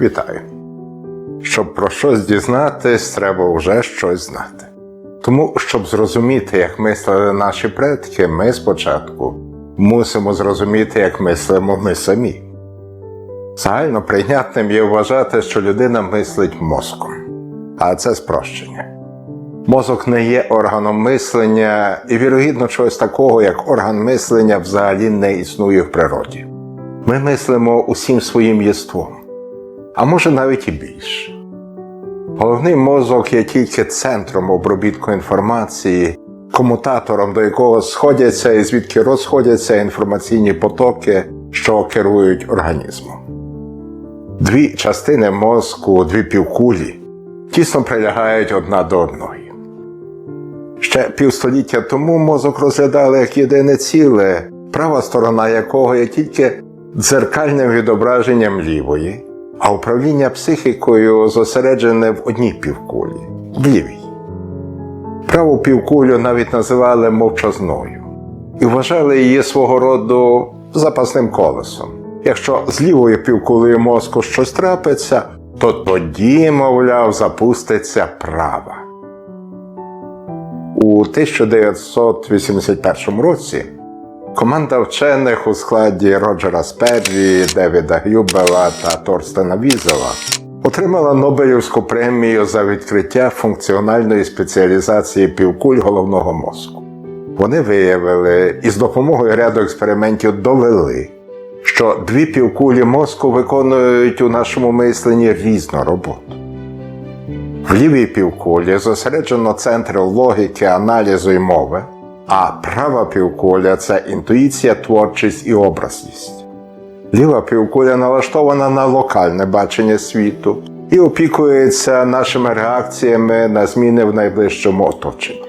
Вітаю! Щоб про щось дізнатись, треба вже щось знати. Тому, щоб зрозуміти, як мислили наші предки, ми спочатку мусимо зрозуміти, як мислимо ми самі. Загально прийнятним є вважати, що людина мислить мозком, а це спрощення. Мозок не є органом мислення, і, вірогідно, чогось такого, як орган мислення, взагалі не існує в природі. Ми мислимо усім своїм єством, а може навіть і більше. Головний мозок є тільки центром обробітку інформації, комутатором, до якого сходяться і звідки розходяться інформаційні потоки, що керують організмом. Дві частини мозку, дві півкулі, тісно прилягають одна до одної. Ще півстоліття тому мозок розглядали як єдине ціле, права сторона якого є тільки дзеркальним відображенням лівої, а управління психікою зосереджене в одній півкулі в лівій. Праву півкулю навіть називали мовчазною і вважали її свого роду запасним колесом. Якщо з лівою півкулею мозку щось трапиться, то тоді, мовляв, запуститься права. У 1981 році команда вчених у складі Роджера Спедлі, Девіда Гюбела та Торстена Візела отримала Нобелівську премію за відкриття функціональної спеціалізації півкуль головного мозку. Вони виявили і з допомогою ряду експериментів довели, що дві півкулі мозку виконують у нашому мисленні різну роботу. В лівій півкулі зосереджено центр логіки, аналізу і мови, а права півкуля це інтуїція, творчість і образність. Ліва півкуля налаштована на локальне бачення світу і опікується нашими реакціями на зміни в найближчому оточенні.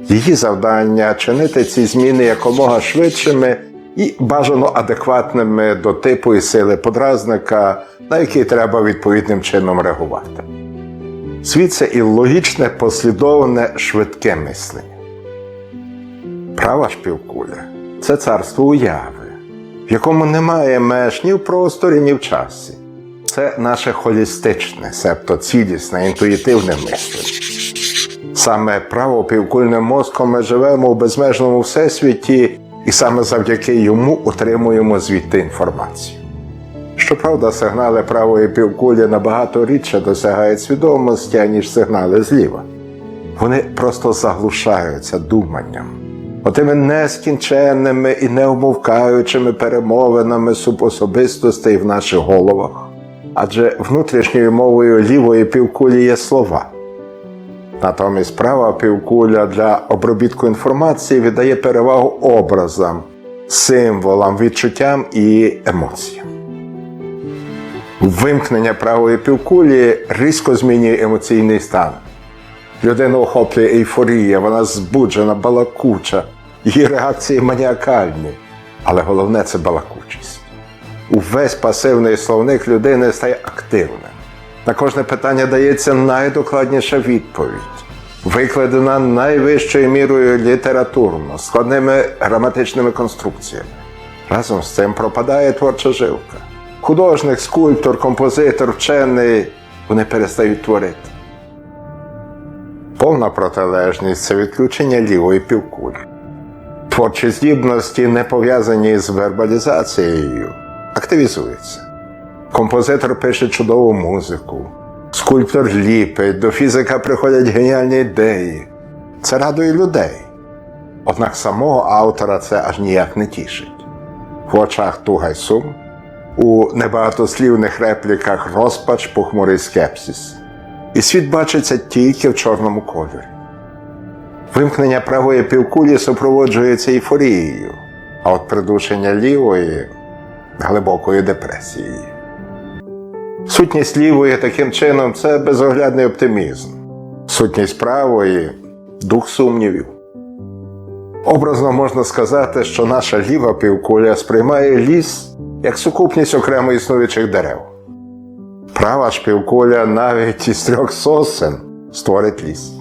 Її завдання чинити ці зміни якомога швидшими і бажано адекватними до типу і сили подразника, на який треба відповідним чином реагувати. Світ це і логічне, послідовне, швидке мислення. Права ж півкуля це царство уяви, в якому немає меж ні в просторі, ні в часі. Це наше холістичне, себто цілісне, інтуїтивне мислення. Саме правопівкульним мозком ми живемо в безмежному всесвіті, і саме завдяки йому отримуємо звідти інформацію. Щоправда, сигнали правої півкулі набагато рідше досягають свідомості, аніж сигнали зліва. Вони просто заглушаються думанням, отими нескінченними і неумовкаючими перемовинами субособистостей в наших головах. Адже внутрішньою мовою лівої півкулі є слова. Натомість права півкуля для обробітку інформації віддає перевагу образам, символам, відчуттям і емоціям. Вимкнення правої півкулі різко змінює емоційний стан. Людину охоплює ейфорія, вона збуджена, балакуча, її реакції маніакальні. Але головне це балакучість. Увесь пасивний словник людини стає активним. На кожне питання дається найдокладніша відповідь, викладена найвищою мірою літературно, складними граматичними конструкціями. Разом з цим пропадає творча жилка. Художник, скульптор, композитор, вчений вони перестають творити. Повна протилежність це відключення лівої півкулі. Творчі здібності, не пов'язані з вербалізацією, активізуються. Композитор пише чудову музику, скульптор ліпить, до фізика приходять геніальні ідеї. Це радує людей. Однак самого автора це аж ніяк не тішить. В очах туга й сум, у небагатослівних репліках розпач, похмурий скепсис. І світ бачиться тільки в чорному кольорі. Вимкнення правої півкулі супроводжується ейфорією, а от придушення лівої глибокою депресією. Сутність лівої таким чином це безоглядний оптимізм, сутність правої дух сумнівів. Образно можна сказати, що наша ліва півкуля сприймає ліс як сукупність окремо існуючих дерев. Права ж півкуля навіть із трьох сосен створить ліс.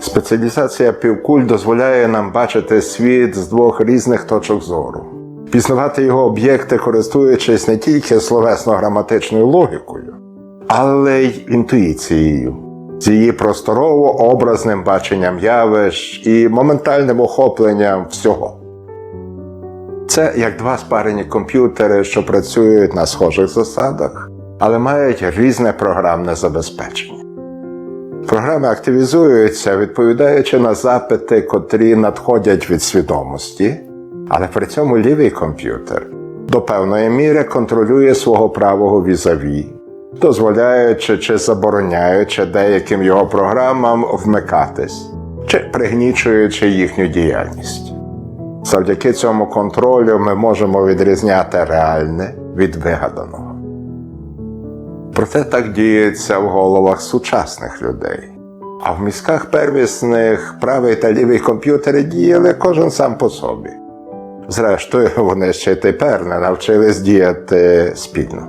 Спеціалізація півкуль дозволяє нам бачити світ з двох різних точок зору. пізнавати його об'єкти, користуючись не тільки словесно-граматичною логікою, але й інтуїцією, з її просторово-образним баченням явищ і моментальним охопленням всього. Це як два спарені комп'ютери, що працюють на схожих засадах, але мають різне програмне забезпечення. Програми активізуються, відповідаючи на запити, котрі надходять від свідомості, але при цьому лівий комп'ютер до певної міри контролює свого правого візаві, дозволяючи чи забороняючи деяким його програмам вмикатись, чи пригнічуючи їхню діяльність. Завдяки цьому контролю ми можемо відрізняти реальне від вигаданого. Проте так діється в головах сучасних людей. А в мізках первісних правий та лівий комп'ютери діяли кожен сам по собі. Зрештою, вони ще й тепер не навчились діяти спільно.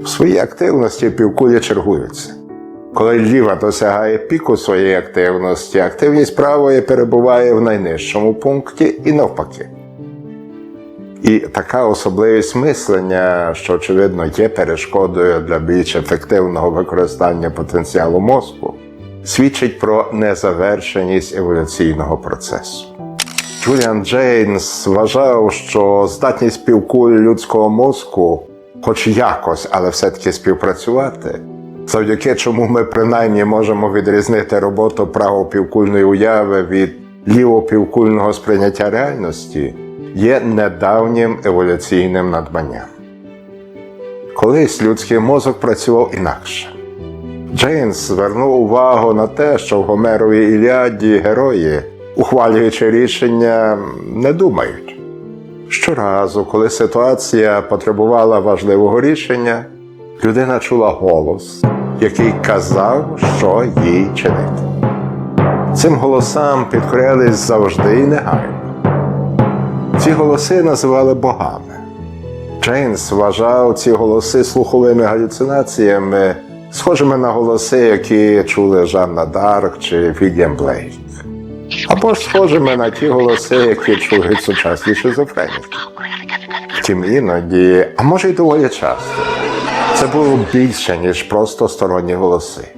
В своїй активності півкулі чергуються. Коли ліва досягає піку своєї активності, активність правої перебуває в найнижчому пункті і навпаки. І така особливість мислення, що очевидно є перешкодою для більш ефективного використання потенціалу мозку, свідчить про незавершеність еволюційного процесу. Джуліан Джейнс вважав, що здатність півкуль людського мозку, хоч якось, але все-таки співпрацювати, завдяки чому ми принаймні можемо відрізнити роботу правопівкульної уяви від лівопівкульного сприйняття реальності, є недавнім еволюційним надбанням. Колись людський мозок працював інакше. Джейнс звернув увагу на те, що в Гомеровій Іліаді герої, ухвалюючи рішення, не думають. Щоразу, коли ситуація потребувала важливого рішення, людина чула голос, який казав, що їй чинити. Цим голосам підкорялись завжди і негайно. Ці голоси називали богами. Джейнс вважав ці голоси слуховими галюцинаціями, схожими на голоси, які чули Жанна Дарк чи Вільям Блейк. Або ж схожими на ті голоси, які чули сучасні шизофреніки. Втім, іноді, а може й доволі часто, це було більше, ніж просто сторонні голоси.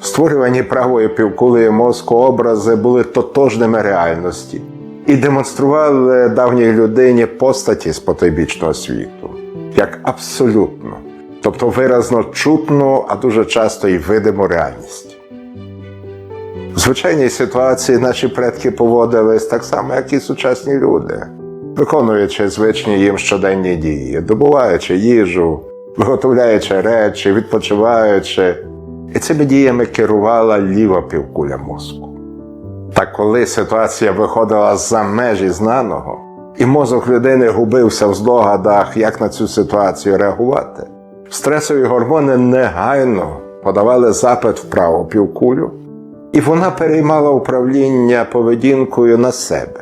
Створювані правою півкулею мозку образи були тотожними реальності і демонстрували давній людині постаті з потойбічного світу як абсолютно, тобто виразно чутну, а дуже часто і видиму реальність. В звичайній ситуації наші предки поводились так само, як і сучасні люди, виконуючи звичні їм щоденні дії, добуваючи їжу, виготовляючи речі, відпочиваючи, і цими діями керувала ліва півкуля мозку. Та коли ситуація виходила за межі знаного, і мозок людини губився в здогадах, як на цю ситуацію реагувати, стресові гормони негайно подавали запит в праву півкулю, і вона переймала управління поведінкою на себе,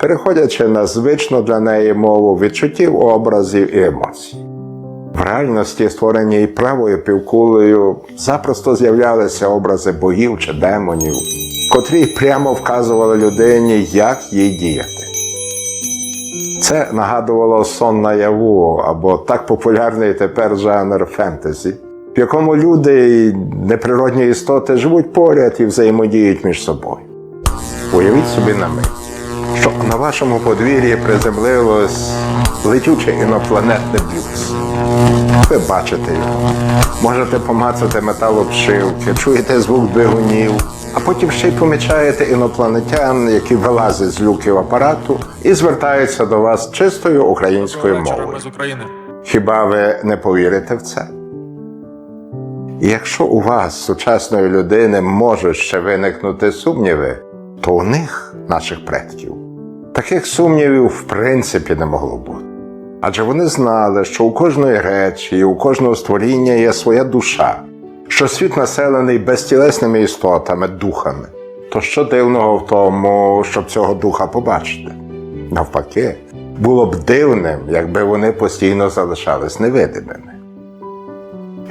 переходячи на звичну для неї мову відчуттів, образів і емоцій. В реальності, створеній правою півкулею, запросто з'являлися образи богів чи демонів, котрі прямо вказували людині, як їй діяти. Це нагадувало сон наяву або так популярний тепер жанр фентезі, в якому люди і неприродні істоти живуть поряд і взаємодіють між собою. Уявіть собі на мить, що на вашому подвір'ї приземлилось летюче інопланетне блюз. Ви бачите його, можете помацати металобшивки, чуєте звук двигунів, а потім ще й помічаєте інопланетян, які вилазять з люків апарату і звертаються до вас чистою українською мовою. Хіба ви не повірите в це? І якщо у вас, сучасної людини, можуть ще виникнути сумніви, то у них, наших предків, таких сумнівів в принципі не могло бути. Адже вони знали, що у кожної речі і у кожного створіння є своя душа, що світ населений безтілесними істотами, духами. То що дивного в тому, щоб цього духа побачити? Навпаки, було б дивним, якби вони постійно залишались невидимими.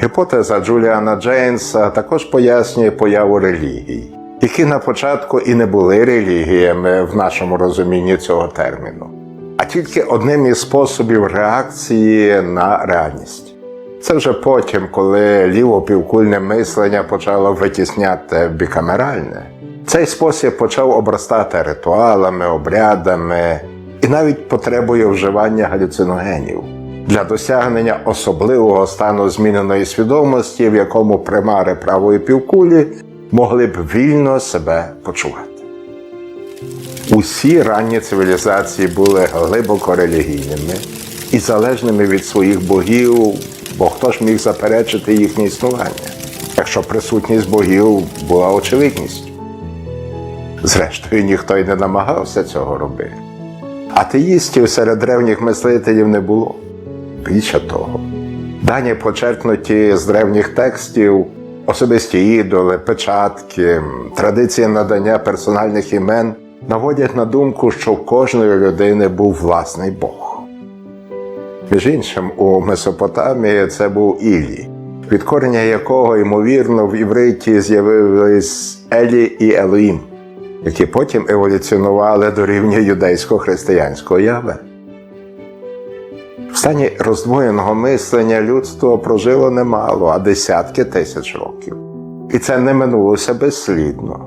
Гіпотеза Джуліана Джейнса також пояснює появу релігій, які на початку і не були релігіями в нашому розумінні цього терміну, а тільки одним із способів реакції на реальність. Це вже потім, коли лівопівкульне мислення почало витісняти бікамеральне, цей спосіб почав обростати ритуалами, обрядами і навіть потребою вживання галюциногенів для досягнення особливого стану зміненої свідомості, в якому примари правої півкулі могли б вільно себе почувати. Усі ранні цивілізації були глибоко релігійними і залежними від своїх богів, бо хто ж міг заперечити їхнє існування, якщо присутність богів була очевидністю. Зрештою, ніхто й не намагався цього робити. Атеїстів серед древніх мислителів не було. Більше того, дані почерпнуті з древніх текстів, особисті ідоли, печатки, традиції надання персональних імен наводять на думку, що в кожної людини був власний Бог. Між іншим, у Месопотамії це був Ілі, від корення якого, ймовірно, в івриті з'явились Елі і Елоїм, які потім еволюціонували до рівня юдейсько-християнського Яве. Стані роздвоєного мислення людство прожило немало, а десятки тисяч років. І це не минулося безслідно.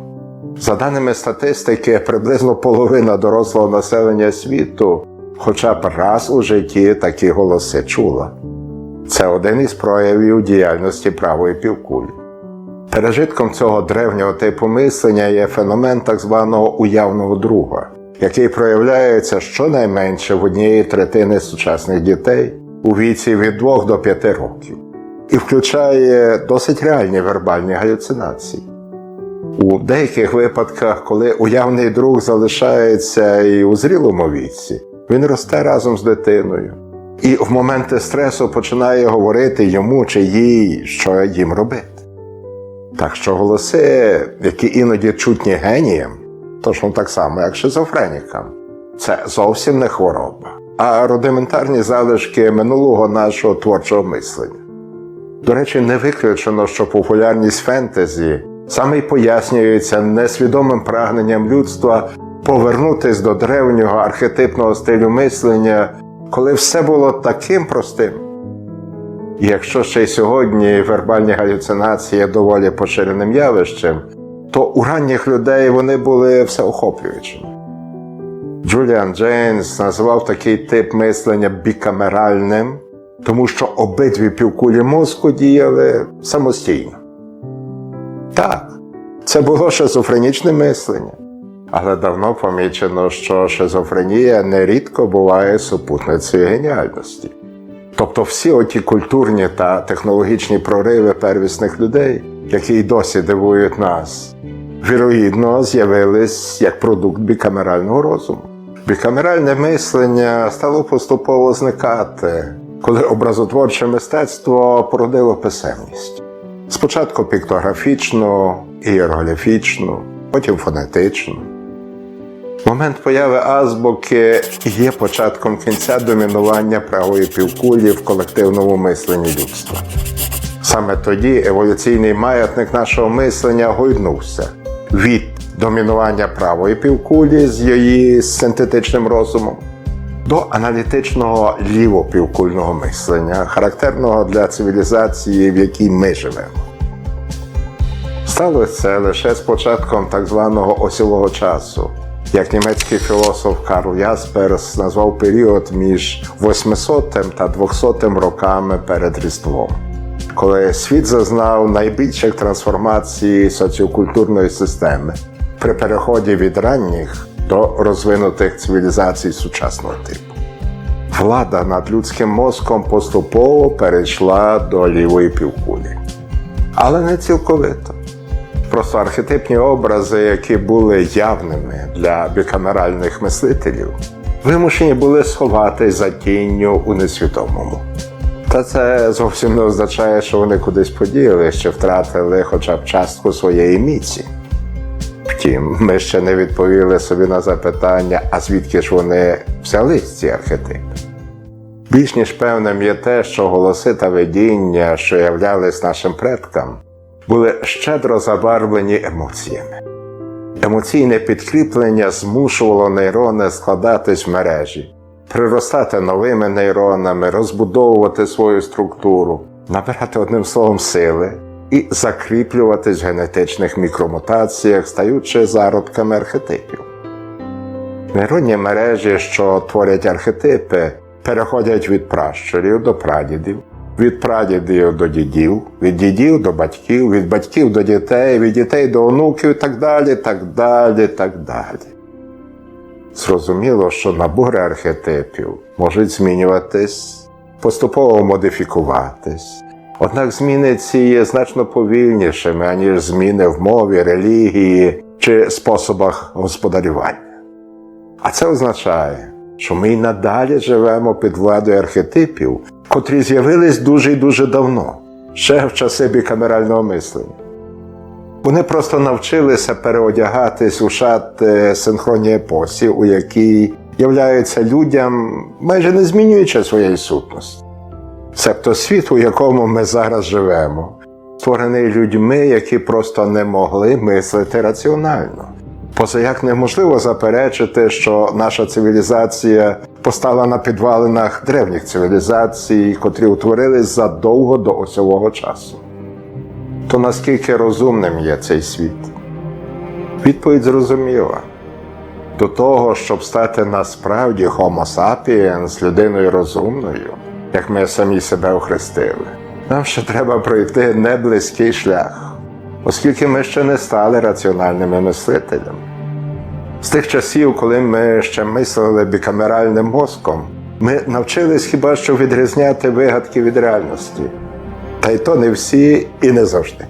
За даними статистики, приблизно половина дорослого населення світу хоча б раз у житті такі голоси чула. Це один із проявів діяльності правої півкулі. Пережитком цього древнього типу мислення є феномен так званого уявного друга, який проявляється щонайменше в однієї третини сучасних дітей у віці від 2 до 5 років і включає досить реальні вербальні галюцинації. У деяких випадках, коли уявний друг залишається і у зрілому віці, він росте разом з дитиною і в моменти стресу починає говорити йому чи їй, що їм робити. Так що голоси, які іноді чутні геніям, точно так само, як шизофренікам, це зовсім не хвороба, а рудиментарні залишки минулого нашого творчого мислення. До речі, не виключено, що популярність фентезі саме й пояснюється несвідомим прагненням людства повернутись до древнього архетипного стилю мислення, коли все було таким простим. І якщо ще й сьогодні вербальні галюцинації є доволі поширеним явищем, то у ранніх людей вони були всеохоплюючими. Джуліан Джейнс назвав такий тип мислення бікамеральним, тому що обидві півкулі мозку діяли самостійно. Так, це було шизофренічне мислення, але давно помічено, що шизофренія нерідко буває супутницею геніальності. Тобто всі оті культурні та технологічні прориви первісних людей, які й досі дивують нас, вірогідно з'явились як продукт бікамерального розуму. Бікамеральне мислення стало поступово зникати, коли образотворче мистецтво породило писемність. Спочатку піктографічну, ієрогліфічну, потім фонетичну. Момент появи азбуки є початком кінця домінування правої півкулі в колективному мисленні людства. Саме тоді еволюційний маятник нашого мислення гойнувся від домінування правої півкулі з її синтетичним розумом до аналітичного лівопівкульного мислення, характерного для цивілізації, в якій ми живемо. Сталося це лише з початком так званого осілого часу, як німецький філософ Карл Ясперс назвав період між 800 та 200 роками перед Різдвом, коли світ зазнав найбільших трансформацій соціокультурної системи при переході від ранніх до розвинутих цивілізацій сучасного типу. Влада над людським мозком поступово перейшла до лівої півкулі. Але не цілковито. Просто архетипні образи, які були явними для бікамеральних мислителів, вимушені були сховатись за тінню у несвідомому. Та це зовсім не означає, що вони кудись подіяли, чи втратили хоча б частку своєї міці. Втім, ми ще не відповіли собі на запитання, а звідки ж вони взялись ці архетипи. Більш ніж певним є те, що голоси та видіння, що являлись нашим предкам, були щедро забарвлені емоціями. Емоційне підкріплення змушувало нейрони складатись в мережі, приростати новими нейронами, розбудовувати свою структуру, набирати одним словом сили і закріплюватись в генетичних мікромутаціях, стаючи зародками архетипів. Нейронні мережі, що творять архетипи, переходять від пращурів до прадідів, від прадідів до дідів, від дідів до батьків, від батьків до дітей, від дітей до онуків і так далі, так далі, так далі. Зрозуміло, що набори архетипів можуть змінюватись, поступово модифікуватись. Однак зміни ці є значно повільнішими, аніж зміни в мові, релігії чи способах господарювання. А це означає, що ми й надалі живемо під владою архетипів, котрі з'явились дуже і дуже давно, ще в часи бікамерального мислення. Вони просто навчилися переодягатись у шати синхронній епосі, у якій являються людям, майже не змінюючи своєї сутності. Себто світ, у якому ми зараз живемо, створений людьми, які просто не могли мислити раціонально. Позаяк неможливо заперечити, що наша цивілізація постала на підвалинах древніх цивілізацій, котрі утворились задовго до осьового часу. То наскільки розумним є цей світ? Відповідь зрозуміла. До того, щоб стати насправді Homo sapiens, людиною розумною, як ми самі себе охрестили, нам ще треба пройти неблизький шлях, оскільки ми ще не стали раціональними мислителями. З тих часів, коли ми ще мислили бікамеральним мозком, ми навчились хіба що відрізняти вигадки від реальності. Та й то не всі і не завжди.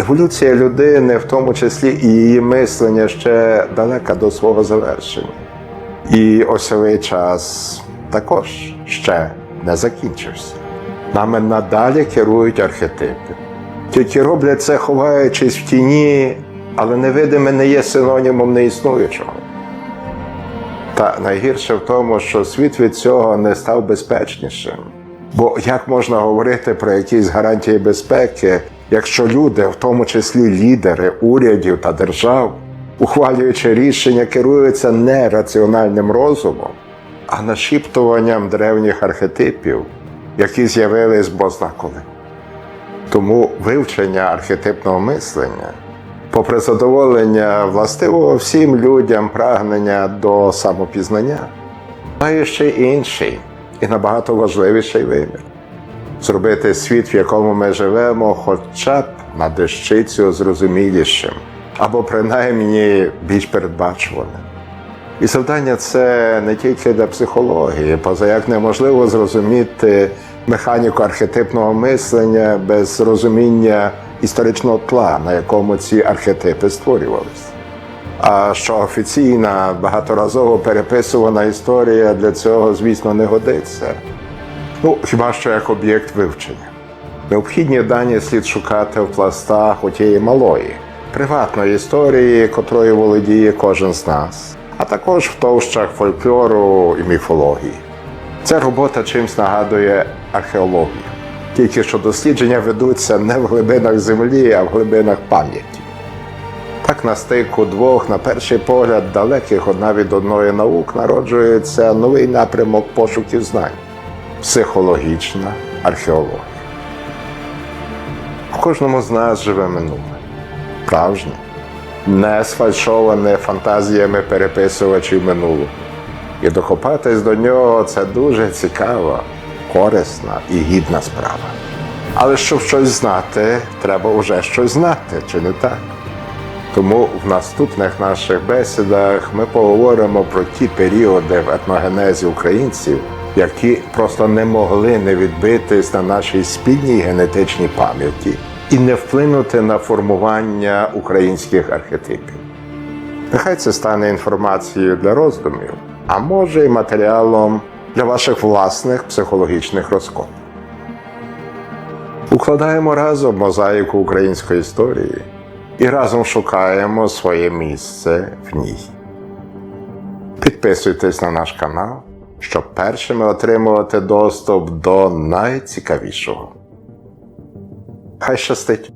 Еволюція людини, в тому числі і її мислення, ще далека до свого завершення. І осьовий час також ще не закінчився. Нами надалі керують архетипи. Тільки роблять це, ховаючись в тіні, але невидиме не є синонімом неіснуючого. Та найгірше в тому, що світ від цього не став безпечнішим. Бо як можна говорити про якісь гарантії безпеки, якщо люди, в тому числі лідери урядів та держав, ухвалюючи рішення, керуються не раціональним розумом, а нашіптуванням древніх архетипів, які з'явились бозна коли. Тому вивчення архетипного мислення, попри задоволення властивого всім людям прагнення до самопізнання, має ще інший і набагато важливіший вимір зробити світ, в якому ми живемо, хоча б на дещицю зрозумілішим, або принаймні більш передбачуваним. І завдання це не тільки для психології, позаяк неможливо зрозуміти механіку архетипного мислення без розуміння історичного тла, на якому ці архетипи створювалися. А що офіційна, багаторазово переписувана історія для цього, звісно, не годиться. Ну, хіба що як об'єкт вивчення. Необхідні дані слід шукати в пластах у тієї малої, приватної історії, котрою володіє кожен з нас, а також в товщах фольклору і міфології. Ця робота чимсь нагадує археологію, тільки що дослідження ведуться не в глибинах землі, а в глибинах пам'яті. Так на стику двох, на перший погляд, далеких одна від одної наук народжується новий напрямок пошуків знань психологічна археологія. В кожному з нас живе минуле, справжнє, не сфальшоване фантазіями переписувачів минулого. І докопатись до нього це дуже цікава, корисна і гідна справа. Але щоб щось знати, треба вже щось знати, чи не так? Тому в наступних наших бесідах ми поговоримо про ті періоди в етногенезі українців, які просто не могли не відбитись на нашій спільній генетичній пам'яті і не вплинути на формування українських архетипів. Нехай це стане інформацією для роздумів, а може й матеріалом для ваших власних психологічних розкопів. Укладаємо разом мозаїку української історії і разом шукаємо своє місце в ній. Підписуйтесь на наш канал, щоб першими отримувати доступ до найцікавішого. Хай щастить!